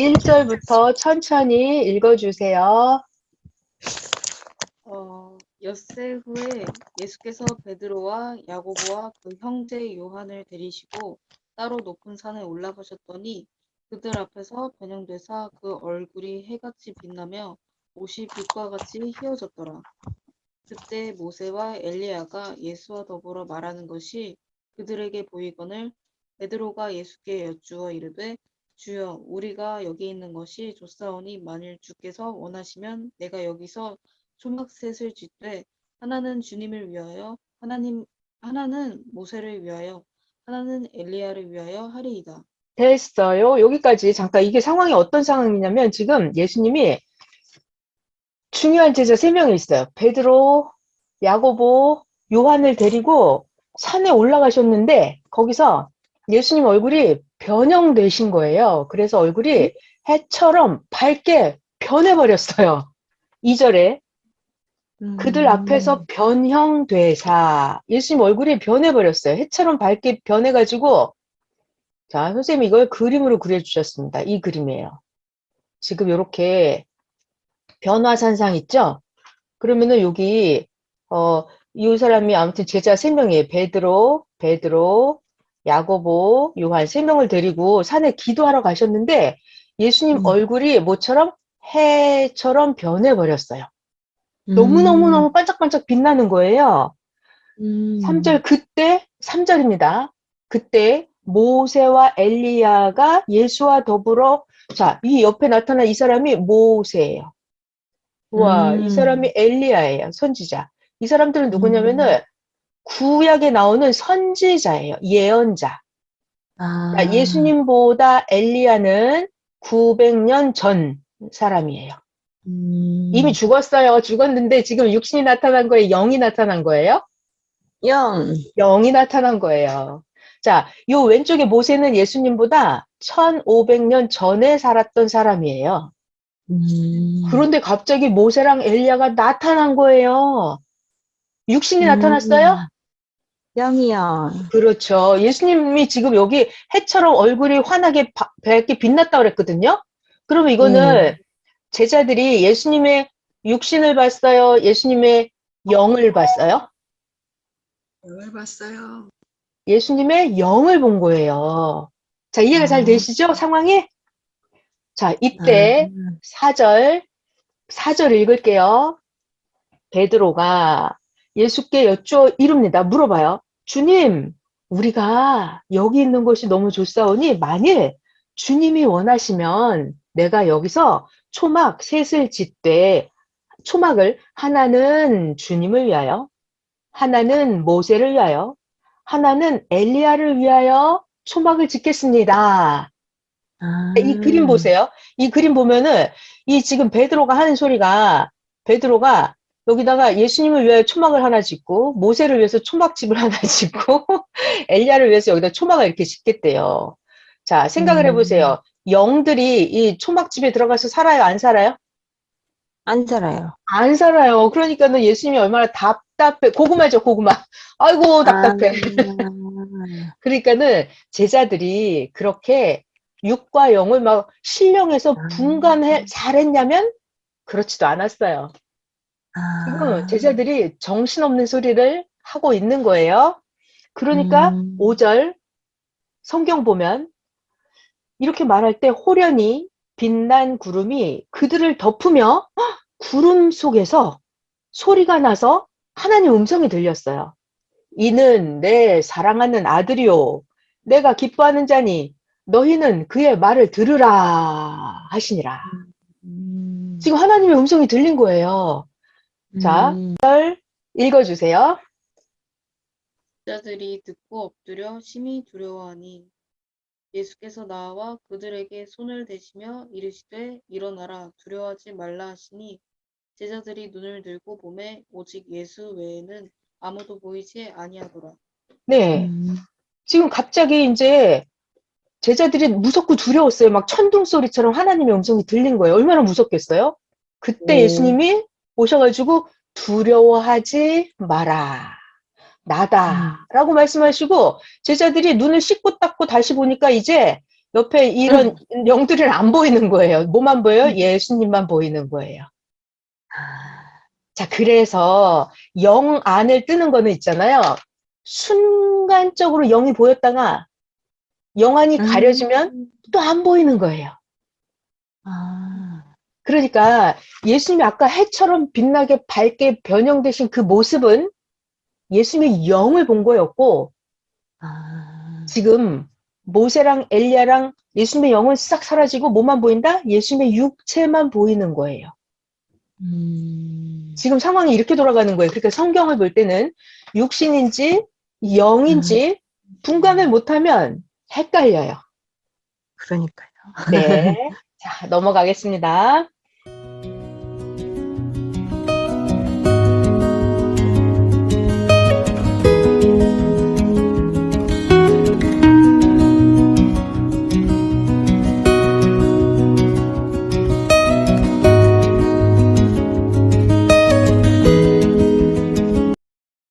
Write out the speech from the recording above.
1절부터 천천히 읽어주세요. 어, 엿새 후에 예수께서 베드로와 야고보와 그 형제 요한을 데리시고 따로 높은 산에 올라가셨더니 그들 앞에서 변형되사 그 얼굴이 해같이 빛나며 옷이 빛과 같이 휘어졌더라. 그때 모세와 엘리야가 예수와 더불어 말하는 것이 그들에게 보이거늘 베드로가 예수께 여쭈어 이르되 주여 우리가 여기 있는 것이 좋사오니 만일 주께서 원하시면 내가 여기서 초막셋을 짓되 하나는 주님을 위하여 하나님 하나는 모세를 위하여 하나는 엘리야를 위하여 하리이다. 됐어요. 여기까지 잠깐 이게 상황이 어떤 상황이냐면 지금 예수님이 중요한 제자 세 명이 있어요. 베드로, 야고보, 요한을 데리고 산에 올라가셨는데 거기서 예수님 얼굴이 변형되신 거예요. 그래서 얼굴이 해처럼 밝게 변해버렸어요. 2절에 그들 앞에서 변형되사 예수님 얼굴이 변해버렸어요. 해처럼 밝게 변해가지고 자 선생님 이걸 그림으로 그려주셨습니다. 이 그림이에요. 지금 이렇게 변화산상 있죠? 그러면은 여기 어, 이 사람이 아무튼 제자 세 명이에요. 베드로, 베드로, 야고보, 요한 세 명을 데리고 산에 기도하러 가셨는데 예수님 음. 얼굴이 뭐처럼 해처럼 변해버렸어요. 음. 너무너무너무 반짝반짝 빛나는 거예요. 음. 3절 그때 3절입니다. 그때 모세와 엘리야가 예수와 더불어 자, 이 옆에 나타난 이 사람이 모세예요. 와, 이 음. 사람이 엘리야예요. 선지자. 이 사람들은 누구냐면은 구약에 나오는 선지자예요. 예언자. 아. 그러니까 예수님보다 엘리야는 900년 전 사람이에요. 음. 이미 죽었어요. 죽었는데 지금 육신이 나타난 거예요. 영이 나타난 거예요. 영. 영이 나타난 거예요. 자, 요 왼쪽에 모세는 예수님보다 1500년 전에 살았던 사람이에요. 음. 그런데 갑자기 모세랑 엘리야가 나타난 거예요. 육신이 음. 나타났어요? 영이요. 그렇죠. 예수님이 지금 여기 해처럼 얼굴이 환하게 바- 밝게 빛났다 그랬거든요. 그러면 이거는 제자들이 예수님의 육신을 봤어요? 예수님의 영을 봤어요? 영을 봤어요. 예수님의 영을 본 거예요. 자, 이해가 잘 아. 되시죠? 상황이? 자, 이때 사 4절, 4절 읽을게요. 베드로가 예수께 여쭈어 이룹니다. 물어봐요. 주님, 우리가 여기 있는 것이 너무 좋사오니 만일 주님이 원하시면 내가 여기서 초막 셋을 짓되 초막을 하나는 주님을 위하여 하나는 모세를 위하여 하나는 엘리야를 위하여 초막을 짓겠습니다. 아. 이 그림 보세요. 이 그림 보면은 이 지금 베드로가 하는 소리가 베드로가 여기다가 예수님을 위하여 초막을 하나 짓고 모세를 위해서 초막집을 하나 짓고 엘리야를 위해서 여기다 초막을 이렇게 짓겠대요. 자, 생각을 음. 해보세요. 영들이 이 초막집에 들어가서 살아요? 안 살아요? 안 살아요. 안 살아요. 그러니까는 예수님이 얼마나 답답해. 고구마죠, 고구마. 아이고, 답답해. 아. 그러니까는 제자들이 그렇게 육과 영을 막 신령해서 아. 분간해 잘했냐면 그렇지도 않았어요. 아. 제자들이 정신없는 소리를 하고 있는 거예요. 그러니까 음. 5절 성경 보면 이렇게 말할 때 호련히 빛난 구름이 그들을 덮으며 헉! 구름 속에서 소리가 나서 하나님 음성이 들렸어요. 이는 내 사랑하는 아들이요. 내가 기뻐하는 자니 너희는 그의 말을 들으라 하시니라. 음. 지금 하나님의 음성이 들린 거예요. 자, 음. 읽어주세요. 제자들이 듣고 엎드려 심히 두려워하니 예수께서 나와 그들에게 손을 대시며 이르시되 일어나라 두려워하지 말라 하시니 제자들이 눈을 들고 보매 오직 예수 외에는 아무도 보이지 아니하더라. 네. 음. 지금 갑자기 이제 제자들이 무섭고 두려웠어요. 막 천둥 소리처럼 하나님의 음성이 들린 거예요. 얼마나 무섭겠어요? 그때 오. 예수님이 오셔가지고 두려워하지 마라. 나다. 라고 말씀하시고 제자들이 눈을 씻고 닦고 다시 보니까 이제 옆에 이런 영들은 안 보이는 거예요. 뭐만 보여요? 예수님만 보이는 거예요. 아, 자, 그래서 영 안을 뜨는 거는 있잖아요. 순간적으로 영이 보였다가 영안이 음. 가려지면 또 안 보이는 거예요. 아, 그러니까 예수님이 아까 해처럼 빛나게 밝게 변형되신 그 모습은 예수님의 영을 본 거였고 아, 지금 모세랑 엘리야랑 예수님의 영은 싹 사라지고 뭐만 보인다? 예수님의 육체만 보이는 거예요. 음, 지금 상황이 이렇게 돌아가는 거예요. 그러니까 성경을 볼 때는 육신인지 영인지 분간을 못하면 헷갈려요. 그러니까요. 네. 자, 넘어가겠습니다.